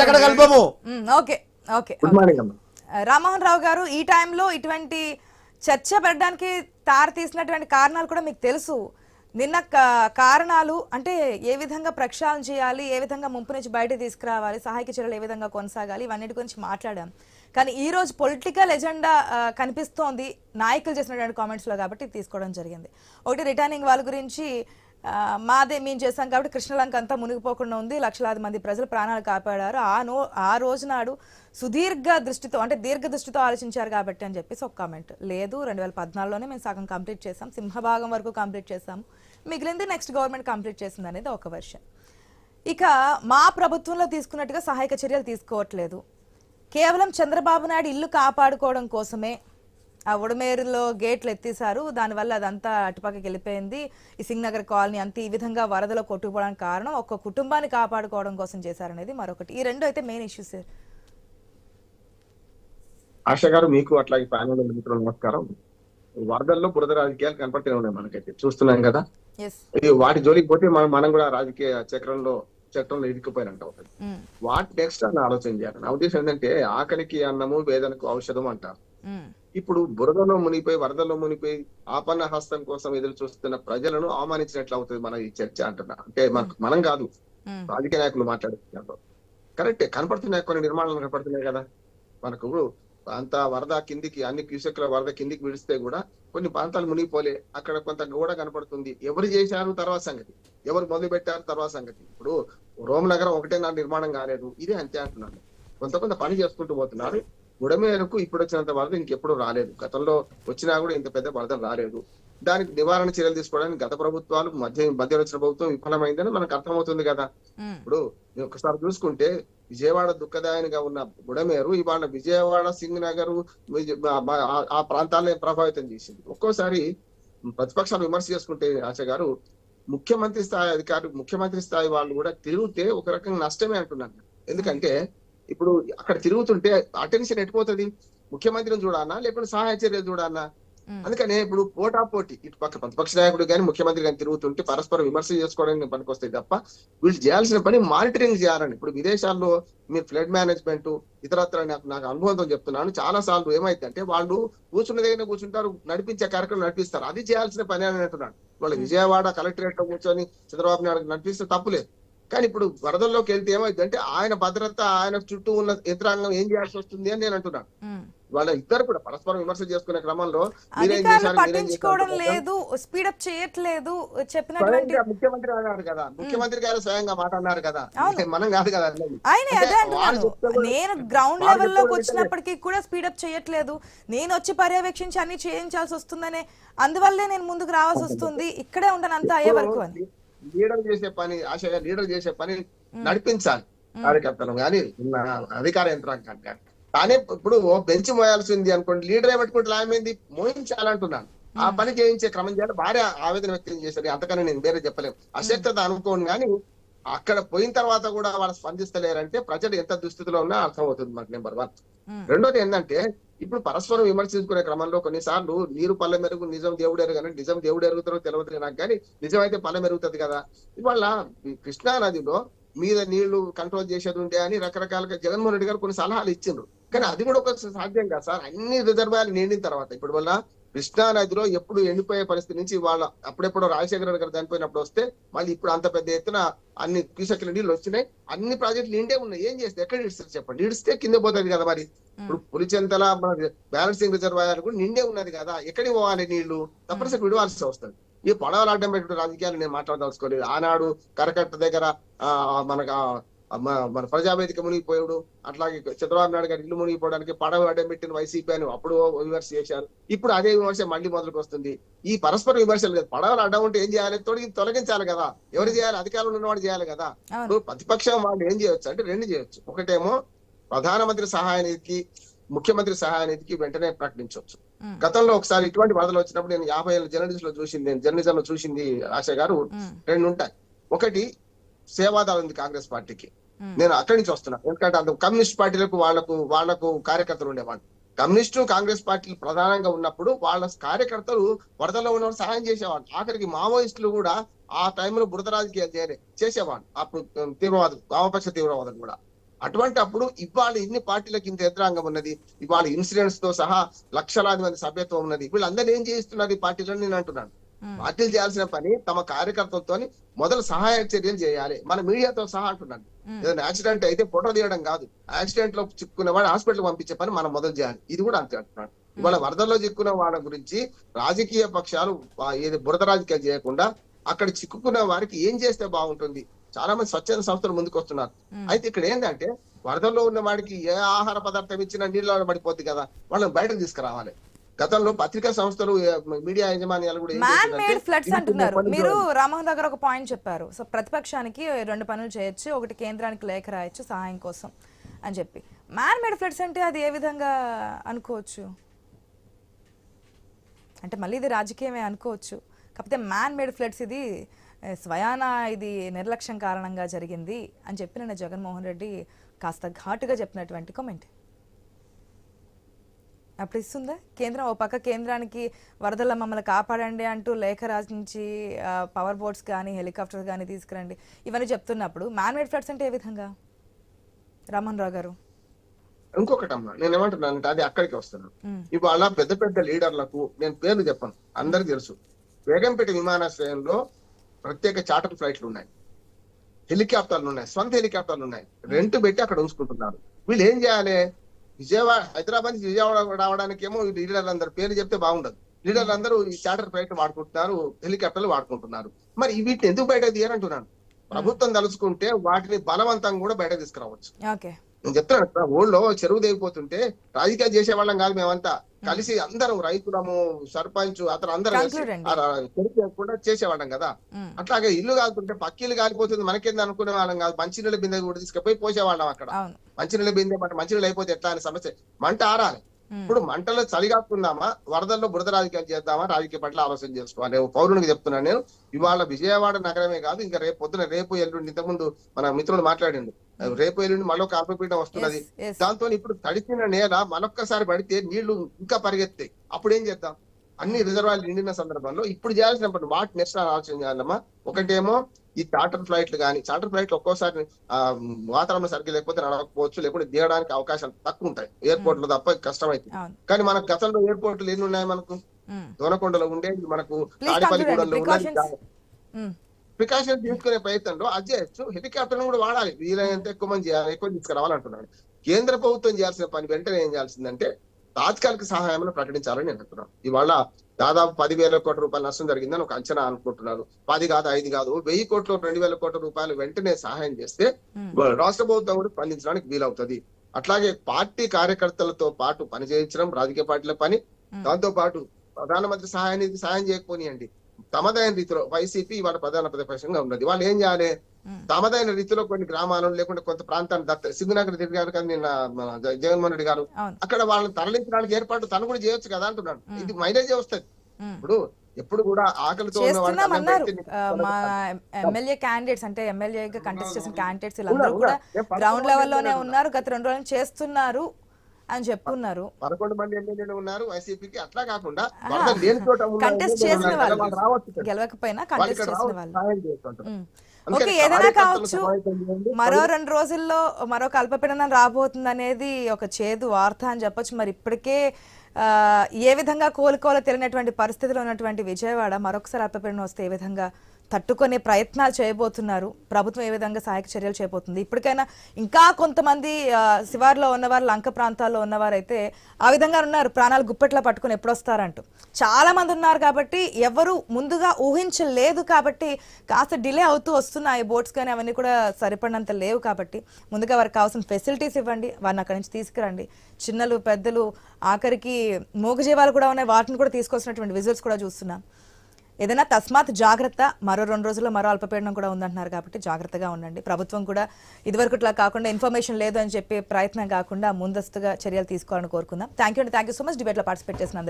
రోజు ఎక్కడ కలపము um, okay okay good morning అమ్మా. రామ్మోహన్ రావు గారు ఈ టైంలో ఇటువంటి చర్చ పెట్టడానికి తార తీసినటువంటి కారణాలు కూడా మీకు తెలుసు. నిన్న కారణాలు అంటే ఏ విధంగా ప్రక్షాళన చేయాలి ఏ విధంగా ముంపు నుంచి బయట తీసుకురావాలి సహాయక చర్యలు ఏ విధంగా కొనసాగాలి ఇవన్నిటి గురించి మాట్లాడాం. కానీ ఈ రోజు పొలిటికల్ ఎజెండా కనిపిస్తోంది. నాయకులు చేసినటువంటి కామెంట్స్లో కాబట్టి తీసుకోవడం జరిగింది. ఒకటి రిటర్నింగ్ వాళ్ళ గురించి మాదే మేము చేశాం కాబట్టి కృష్ణలంక అంతా మునిగిపోకుండా ఉంది. లక్షలాది మంది ప్రజలు ప్రాణాలు కాపాడారు. ఆ నో ఆ రోజు నాడు సుదీర్ఘ దృష్టితో అంటే దీర్ఘ దృష్టితో ఆలోచించారు కాబట్టి అని చెప్పేసి ఒక కామెంట్ లేదు రెండు వేల పద్నాలుగులోనే మేము సగం కంప్లీట్ చేసాం సింహభాగం వరకు కంప్లీట్ చేసాము మిగిలింది నెక్స్ట్ గవర్నమెంట్ కంప్లీట్ చేసింది అనేది ఒక వర్షన్ ఇక మా ప్రభుత్వంలో తీసుకున్నట్టుగా సహాయక చర్యలు తీసుకోవట్లేదు. కేవలం చంద్రబాబు నాయుడు ఇల్లు కాపాడుకోవడం కోసమే ఆ ఉడమేరులో గేట్లు ఎత్తేసారు దానివల్ల అదంతా అటుపక్కకి వెళ్ళిపోయింది. ఈ సింగ్ నగర్ కాలనీ అంతా ఈ విధంగా వరదలో కొట్టుకుపోవడానికి కారణం ఒక కుటుంబాన్ని కాపాడుకోవడం కోసం చేశారనేది మరొకటి. ఈ రెండు అయితే మెయిన్ ఇష్యూస్ ఆశ గారు మీకు అట్లాగే ప్యానల్ మిత్రులు నమస్కారం. వరదల్లో బురద రాజకీయాలు కనపడుతూనే ఉన్నాయి మనకైతే. చూస్తున్నాం కదా. వాటి జోలికి పోతే మనం మనం కూడా రాజకీయ చక్రంలో చక్రంలో ఇరుక్కుపోయినట్టు అవుతుంది వాట్ నెక్స్ట్ అని ఆలోచన చేయాలి. నా ఉద్దేశం ఏంటంటే ఆకలికి అన్నము వేదనకు ఔషధం అంటారు. ఇప్పుడు బురదలో మునిగిపోయి వరదలో మునిగిపోయి ఆపన్న హస్తం కోసం ఎదురు చూస్తున్న ప్రజలను అవమానించినట్లు అవుతుంది మన ఈ చర్చ అంటున్నా. అంటే మనకు మనం కాదు రాజకీయ నాయకులు మాట్లాడుతున్నారు. కరెక్టే కనపడుతున్నాయి కొన్ని నిర్మాణాలు కనపడుతున్నాయి కదా. మనకు అంత వరద కిందికి అన్ని క్యూసెక్ల వరద కిందికి విడిస్తే కూడా కొన్ని ప్రాంతాలు మునిగిపోలే. అక్కడ కొంత గోడ కనపడుతుంది. ఎవరు చేశారు తర్వాత సంగతి? ఎవరు మొదలు పెట్టారు తర్వాత సంగతి? ఇప్పుడు రోమ్ నగరం ఒకటే నా నిర్మాణం కాలేదు. ఇదే అంతే అంటున్నాను. కొంత కొంత పని చేసుకుంటూ పోతున్నారు. గుడమేరకు ఇప్పుడు వచ్చినంత వరద ఇంకెప్పుడు రాలేదు. గతంలో వచ్చినా కూడా ఇంత పెద్ద వరద రాలేదు. దానికి నివారణ చర్యలు తీసుకోవడానికి గత ప్రభుత్వాలు మధ్య మధ్య వచ్చిన ప్రభుత్వం విఫలమైందని మనకు అర్థమవుతుంది కదా. ఇప్పుడు ఒకసారి చూసుకుంటే విజయవాడ దుఃఖదాయనిగా ఉన్న బుడమేరు ఇవాళ విజయవాడ సింగ్ నగర్ ఆ- ప్రాంతాలను ప్రభావితం చేసింది. ఒక్కోసారి ప్రతిపక్షాలు విమర్శ చేసుకుంటే ఆశ గారు ముఖ్యమంత్రి స్థాయి అధికారులు ముఖ్యమంత్రి స్థాయి వాళ్ళు కూడా తిరిగితే ఒక రకంగా నష్టమే అంటున్నాను ఎందుకంటే ఇప్పుడు అక్కడ తిరుగుతుంటే అటెన్షన్ ఎట్టిపోతుంది? ముఖ్యమంత్రిని చూడాలన్నా లేకపోతే సహాయ చర్యలు చూడాలన్నా అందుకనే ఇప్పుడు పోటా పోటీ ఇటు పక్క ప్రతిపక్ష నాయకుడు కానీ ముఖ్యమంత్రి కానీ తిరుగుతుంటే పరస్పరం విమర్శ చేసుకోవడానికి పనికొస్తాయి తప్ప వీళ్ళు చేయాల్సిన పని మానిటరింగ్ చేయాలని. ఇప్పుడు విదేశాల్లో మీరు ఫ్లడ్ మేనేజ్మెంట్ ఇతరత్ర నాకు నాకు అనుభవంతో చెప్తున్నాను. చాలా సార్లు ఏమైందంటే వాళ్ళు కూర్చున్న దగ్గర కూర్చుంటారు నడిపించే కార్యక్రమం నడిపిస్తారు. అది చేయాల్సిన పని అని అంటున్నాను వాళ్ళ విజయవాడ కలెక్టరేట్లో కూర్చొని చంద్రబాబు నాయుడు నడిపిస్తే తప్పులేదు కానీ ఇప్పుడు వరదల్లోకి వెళ్తే ఏమైందంటే ఆయన భద్రత ఆయన చుట్టూ ఉన్న యంత్రాంగం ఏం చేయాల్సి వస్తుంది అని నేను అంటున్నాను. వాళ్ళ ఇద్దరు కూడా పరస్పరం విమర్శ చేసుకునే క్రమంలో పట్టించుకోవడం లేదు స్పీడప్ చేయట్లేదు చెప్పినటువంటి ముఖ్యమంత్రి అన్నారు కదా. ముఖ్యమంత్రి గారు స్వయంగా మాట అన్నారు కదా. మనం కాదు కదా. ఆయన అదే అంటున్నాను. నేను గ్రౌండ్ లెవెల్లోకి చెప్తే వచ్చినప్పటికీ కూడా స్పీడప్ చేయట్లేదు. నేను వచ్చి పర్యవేక్షించి అన్ని చేయించాల్సి వస్తుందనే అందువల్లే నేను ముందుకు రావాల్సి వస్తుంది. ఇక్కడే ఉండను అంతా అయ్యే వరకు అని. లీడర్ చేసే పని ఆశగా లీడర్ చేసే పని నడిపించాలి కార్యకర్తలు. కానీ అధికార యంత్రాంగాన్ని కానీ కానీ ఇప్పుడు ఓ బెంచ్ మోయాల్సింది అనుకోండి లీడర్ ఏమట్టుకుంటే ఆయమైంది మోయించాలంటున్నాను. ఆ పని చేయించే క్రమం చేయాలి? భార్య ఆవేదన వ్యక్తం చేశారు అంతకని నేను వేరే చెప్పలేము అశక్తత అనుకోను కానీ అక్కడ పోయిన తర్వాత కూడా వాళ్ళు స్పందిస్తలేరంటే ప్రజలు ఎంత దుస్థితిలో ఉన్నా అర్థమవుతుంది మనకు నెంబర్ వన్ రెండోది ఏంటంటే ఇప్పుడు పరస్పరం విమర్శించుకునే క్రమంలో కొన్నిసార్లు నీరు పల్లె మెరుగు నిజం దేవుడు ఎరుగు నిజం దేవుడు ఎరుగుతారో తెలియదు నాకు కానీ నిజమైతే పల్లె మెరుగుతుంది కదా. ఇవాళ కృష్ణా నదిలో మీద నీళ్ళు కంట్రోల్ చేసేది ఉండే అని రకరకాలుగా జగన్మోహన్ రెడ్డి గారు కొన్ని సలహాలు ఇచ్చిండ్రు. కానీ అది కూడా ఒక సాధ్యం కాదు సార్. అన్ని రిజర్వాయర్లు నిండిన తర్వాత ఇప్పుడు వల్ల కృష్ణా నదిలో ఎప్పుడు ఎండిపోయే పరిస్థితి నుంచి వాళ్ళ అప్పుడెప్పుడు రాజశేఖర రెడ్డి గారు చనిపోయినప్పుడు వస్తే మళ్ళీ ఇప్పుడు అంత పెద్ద ఎత్తున అన్ని క్యూసెక్ల నీళ్ళు వచ్చినాయి. అన్ని ప్రాజెక్టులు నిండే ఉన్నాయి. ఏం చేస్తే? ఎక్కడ ఇస్తారు చెప్పండి? ఇడిస్తే కింద పోతుంది కదా మరి. ఇప్పుడు పులిచెంతల మన బ్యాలెన్సింగ్ రిజర్వాయర్ కూడా నిండే ఉన్నది కదా. ఎక్కడికి పోవాలి నీళ్ళు? తప్పనిసరి విడవాల్సి వస్తుంది ఈ పడవలు అడ్డం పెట్టిన రాజకీయాలు నేను మాట్లాడదలుచుకోలేదు. ఆనాడు కరకట్ట దగ్గర మనకు మన ప్రజావేదిక మునిగిపోయాడు. అట్లాగే చంద్రబాబు నాయుడు గారి ఇల్లు మునిగిపోవడానికి పడవ అడ్డం పెట్టిన వైసీపీ అని అప్పుడు విమర్శ చేశారు. ఇప్పుడు అదే విమర్శ మళ్ళీ మొదలుకు వస్తుంది ఈ పరస్పర విమర్శలు కదా. పడవలు అడ్డం ఉంటే ఏం చేయాలి? తొలగి తొలగించాలి కదా. ఎవరు చేయాలి? అధికారంలో ఉన్నవాడు చేయాలి కదా. ఇప్పుడు ప్రతిపక్షం వాళ్ళు ఏం చేయొచ్చు? అంటే రెండు చేయొచ్చు. ఒకటేమో ప్రధానమంత్రి సహాయ నిధికి ముఖ్యమంత్రి సహాయ నిధికి వెంటనే ప్రకటించవచ్చు. గతంలో ఒకసారి ఇటువంటి వరదలు వచ్చినప్పుడు నేను యాభై ఏళ్ళ జర్నలిస్ట్లో చూసింది నేను జర్నలిజం లో చూసింది ఆశ గారు రెండు ఉంటాయి. ఒకటి సేవాదాలు ఉంది కాంగ్రెస్ పార్టీకి. నేను అక్కడి నుంచి వస్తున్నా. ఎందుకంటే అంత కమ్యూనిస్ట్ పార్టీలకు వాళ్ళకు వాళ్ళకు కార్యకర్తలు ఉండేవాళ్ళు. కమ్యూనిస్టు కాంగ్రెస్ పార్టీలు ప్రధానంగా ఉన్నప్పుడు వాళ్ళ కార్యకర్తలు వరదలో ఉన్న సహాయం చేసేవాళ్ళు. ఆఖరికి మావోయిస్టులు కూడా ఆ టైంలో బురద రాజకీయాలు చేయలే చేసేవాళ్ళు. అప్పుడు తీవ్రవాదులు వామపక్ష తీవ్రవాదులు కూడా. అటువంటి అప్పుడు ఇవాళ ఇన్ని పార్టీలకు ఇంత యంత్రాంగం ఉన్నది? ఇవాళ ఇన్సూరెన్స్తో సహా లక్షలాది మంది సభ్యత్వం ఉన్నది. వీళ్ళందరూ ఏం చేస్తున్నారు ఈ పార్టీలను నేను అంటున్నాను. పార్టీలు చేయాల్సిన పని తమ కార్యకర్తలతో మొదలు సహాయ చర్యలు చేయాలి. మన మీడియాతో సహా అంటున్నాను. ఏదైనా యాక్సిడెంట్ అయితే ఫోటో తీయడం కాదు. యాక్సిడెంట్లో చిక్కుకున్న వాడు హాస్పిటల్ పంపించే పని మనం మొదలు చేయాలి. ఇది కూడా అంతే అంటున్నాను. ఇవాళ వరదల్లో చిక్కున్న వాళ్ళ గురించి రాజకీయ పక్షాలు ఏది బురద రాజకీయాలు చేయకుండా అక్కడ చిక్కుకున్న వారికి ఏం చేస్తే బాగుంటుంది? చాలా మంది స్వచ్ఛంద సంస్థలు ముందుకు వస్తున్నారు. అయితే ఇక్కడ ఏంటంటే వరదల్లో ఉన్న వాడికి ఏ ఆహార పదార్థం ఇచ్చినా నీళ్ళలో పడిపోద్ది కదా వాళ్ళని బయటకు తీసుకురావాలి. గతంలో పత్రికా సంస్థలు మీడియా యాజమాన్యాలు కూడా మ్యాన్ మేడ్ ఫ్లడ్స్ అంటున్నారు. మీరు రామ్మోహన్ దగ్గర ఒక పాయింట్ చెప్పారు. సో ప్రతిపక్షానికి రెండు పనులు చేయొచ్చు ఒకటి కేంద్రానికి లేఖ రాయొచ్చు సహాయం కోసం అని చెప్పి. మ్యాన్ మేడ్ ఫ్లడ్స్ అంటే అది ఏ విధంగా అనుకోవచ్చు? అంటే మళ్ళీ ఇది రాజకీయమే అనుకోవచ్చు. కాకపోతే మ్యాన్ మేడ్ ఫ్లడ్స్ ఇది స్వయాన ఇది నిర్లక్ష్యం కారణంగా జరిగింది అని చెప్పి నిన్న జగన్మోహన్ రెడ్డి కాస్త ఘాటుగా చెప్పినటువంటి కామెంట్ అప్పుడు ఇస్తుందా కేంద్రం ఓ పక్క కేంద్రానికి వరదల మమ్మల్ని కాపాడండి అంటూ లేఖ రాసించి పవర్ బోట్స్ కానీ హెలికాప్టర్స్ కానీ తీసుకురండి. ఇవన్నీ చెప్తున్నప్పుడు మ్యాన్ మేడ్ ఫ్లడ్స్ అంటే ఏ విధంగా? రామన్ రావు గారు. ఇంకొకటి అమ్మా నేను ఏమంటున్నానంటే అది అక్కడికి వస్తున్నాను ఇవాళ పెద్ద పెద్ద లీడర్లకు నేను పేర్లు చెప్పను అందరికి తెలుసు. వేగంపేట విమానాశ్రయంలో ప్రత్యేక చార్టర్ ఫ్లైట్లు ఉన్నాయి. హెలికాప్టర్లు ఉన్నాయి. సొంత హెలికాప్టర్లు ఉన్నాయి. రెంట్ పెట్టి అక్కడ ఉంచుకుంటున్నారు. వీళ్ళు ఏం చేయాలి? విజయవాడ హైదరాబాద్ నుంచి విజయవాడ రావడానికి ఏమో లీడర్లు అందరు పేర్లు చెప్తే బాగుండదు. లీడర్లు అందరూ ఈ చార్టర్ ఫ్లైట్ వాడుకుంటున్నారు హెలికాప్టర్లు వాడుకుంటున్నారు. మరి వీటిని ఎందుకు బయట తీయాలంటున్నాను ప్రభుత్వం తలుచుకుంటే వాటిని బలవంతంగా కూడా బయట తీసుకురావచ్చు. ఓకే. నేను చెప్తున్నాను ఊళ్ళో చెరువు తెగిపోతుంటే రాజకీయాలు చేసే వాళ్ళం కాదు మేమంతా. కలిసి అందరం రైతులము సర్పంచ్ అతను అందరం చెరువు తెగకుండా చేసేవాళ్ళం కదా. అట్లాగే ఇల్లు కాలుతుంటే పక్కిల్లు కాలిపోతుంది మనకేంది అనుకునే వాళ్ళం కాదు. మంచినీళ్ళ బిందె కూడా తీసుకుపోయి పోసేవాళ్ళం అక్కడ. మంచినీళ్ళ బిందె మంచినీళ్ళు అయిపోతే ఎట్లా అనే సమస్య. మంట ఆరాలి. ఇప్పుడు మంటలో చలి కాకుందామా వరదల్లో బురద రాజకీయాలు చేద్దామా రాజకీయ పట్ల ఆలోచన చేసుకోవాలి పౌరునికి చెప్తున్నాను నేను ఇవాళ విజయవాడ నగరమే కాదు ఇంకా రేపు పొద్దున రేపు ఎల్లుండి ఇంతకుముందు మన మిత్రుడు మాట్లాడిండు. రేపు ఎల్లుండి మళ్ళీ ఒక అల్పపీఠం వస్తున్నది. దాంతో ఇప్పుడు తడిసిన నేల మరొక్కసారి పడితే నీళ్ళు ఇంకా పరిగెత్తాయి. అప్పుడు ఏం చేద్దాం? అన్ని రిజర్వాయర్లు నిండిన సందర్భంలో ఇప్పుడు చేయాల్సినప్పుడు వాటి నెక్స్ట్ ఆలోచన చేయాలమ్మా? ఒకటేమో ఈ చార్టర్ ఫ్లైట్లు కానీ చార్టర్ ఫ్లైట్లు ఒక్కోసారి ఆ, వాతావరణం సరిగ్గా లేకపోతే నడవకపోవచ్చు లేకుంటే దిగడానికి అవకాశాలు తక్కువ ఉంటాయి. ఎయిర్పోర్ట్లో తప్ప కష్టమైంది అవును. కానీ మనకు గతంలో ఎయిర్పోర్ట్లు ఎన్ని ఉన్నాయి మనకు? దోనకొండలో ఉండేది మనకు తాడిపల్లిగూడెంలో ఉమ్, ప్రికాషన్ తీసుకునే ప్రయత్నంలో అది చేయొచ్చు హెలికాప్టర్ కూడా వాడాలి. వీలైనంత ఎక్కువ మంది చేయాలి ఎక్కువ తీసుకురావాలంటున్నాను కేంద్ర ప్రభుత్వం చేయాల్సిన పని వెంటనే ఏం చేయాల్సిందంటే తాత్కాలిక సహాయం ప్రకటించాలని నేను అంటున్నాను ఇవాళ దాదాపు పదివేల కోట్ల రూపాయల నష్టం జరిగిందని ఒక అంచనా అనుకుంటున్నారు. పది కాదు ఐదు కాదు వెయ్యి కోట్లు రెండు వేల కోట్ల రూపాయలు వెంటనే సహాయం చేస్తే రాష్ట్ర ప్రభుత్వం కూడా స్పందించడానికి వీలవుతుంది. అట్లాగే పార్టీ కార్యకర్తలతో పాటు పని చేయించడం రాజకీయ పార్టీల పని. దాంతో పాటు ప్రధానమంత్రి సహాయానికి సహాయం చేయకపోనియండి. తమదైన రీతిలో వైసీపీ ఇవాళ ప్రధాన ప్రతిపక్షంగా ఉన్నది. వాళ్ళు ఏం చేయాలి? తమదైన రీతిలో కొన్ని గ్రామాలను లేకుంటే కొంత ప్రాంతాన్ని దత్త సింగునగర్ తిరిగారు కదా నిన్న జగన్మోహన్ రెడ్డి గారు అక్కడ వాళ్ళని తరలించడానికి ఏర్పాటు తను కూడా చేయొచ్చు కదా అంటున్నాడు. ఇది మైలేజ్ వస్తుంది. ఇప్పుడు ఎప్పుడు కూడా ఆకలితో మా ఎమ్మెల్యే క్యాండిడేట్స్ అంటే ఎమ్మెల్యేగా కంటెస్ట్ చేసిన క్యాండిడేట్స్ వీళ్ళందరూ కూడా గ్రౌండ్ లెవెల్లోనే ఎమ్మెల్యేలు ఉన్నారు. గత రెండు రోజులు చేస్తున్నారు అని చెప్పున్నారు. పదకొండు మంది ఎమ్మెల్యేలు ఉన్నారు వైసీపీకి. అట్లా కాకుండా లేని కంటెస్ట్ చేసిన వాళ్ళు. రావచ్చు. గెలవకపోయినా కంటెస్ట్ చేసిన వాళ్ళు. ఓకే ఏదైనా కావచ్చు. మరో రెండు రోజుల్లో మరో కల్పపీడనం రాబోతుంది అనేది ఒక చేదు వార్త అని చెప్పొచ్చు మరి ఇప్పటికే ఆ, ఏ విధంగా కోలుకోవాలో తెలియనటువంటి పరిస్థితిలో ఉన్నటువంటి విజయవాడ మరొకసారి అల్పపీడనం వస్తే ఏ విధంగా తట్టుకునే ప్రయత్నాలు చేయబోతున్నారు. ప్రభుత్వం ఏ విధంగా సహాయక చర్యలు చేయబోతుంది? ఇప్పటికైనా ఇంకా కొంతమంది శివారులో ఉన్నవారు లంక ప్రాంతాల్లో ఉన్నవారైతే ఆ విధంగా ఉన్నారు. ప్రాణాలు గుప్పెట్లో పట్టుకుని ఎప్పుడొస్తారంటూ. చాలా మంది ఉన్నారు కాబట్టి ఎవరు ముందుగా ఊహించలేదు కాబట్టి కాస్త డిలే అవుతూ వస్తున్నాయి. బోట్స్ కానీ అవన్నీ కూడా సరిపడినంత లేవు కాబట్టి ముందుగా వారికి కావాల్సిన ఫెసిలిటీస్ ఇవ్వండి. వారిని అక్కడి నుంచి తీసుకురండి. చిన్నలు పెద్దలు ఆఖరికి మూగజీవాలు కూడా ఉన్నాయి. వాటిని కూడా తీసుకొచ్చినటువంటి విజువల్స్ కూడా చూస్తున్నాం. ఏదైనా తస్మాత్ జాగ్రత్త మరో రెండు రోజుల్లో మరో అల్పపీడనం కూడా ఉందంటున్నారు కాబట్టి జాగ్రత్తగా ఉండండి. ప్రభుత్వం కూడా ఇదివరకుట్లా కాకుండా ఇన్ఫర్మేషన్ లేదు అని చెప్పి ప్రయత్నం కాకుండా ముందస్తుగా చర్యలు తీసుకోవాలని కోరుకుందాం. థ్యాంక్ యూ అండి. Thank you so much. డిబేట్లో పార్టిసిపేట్ చేసిన అందరికీ.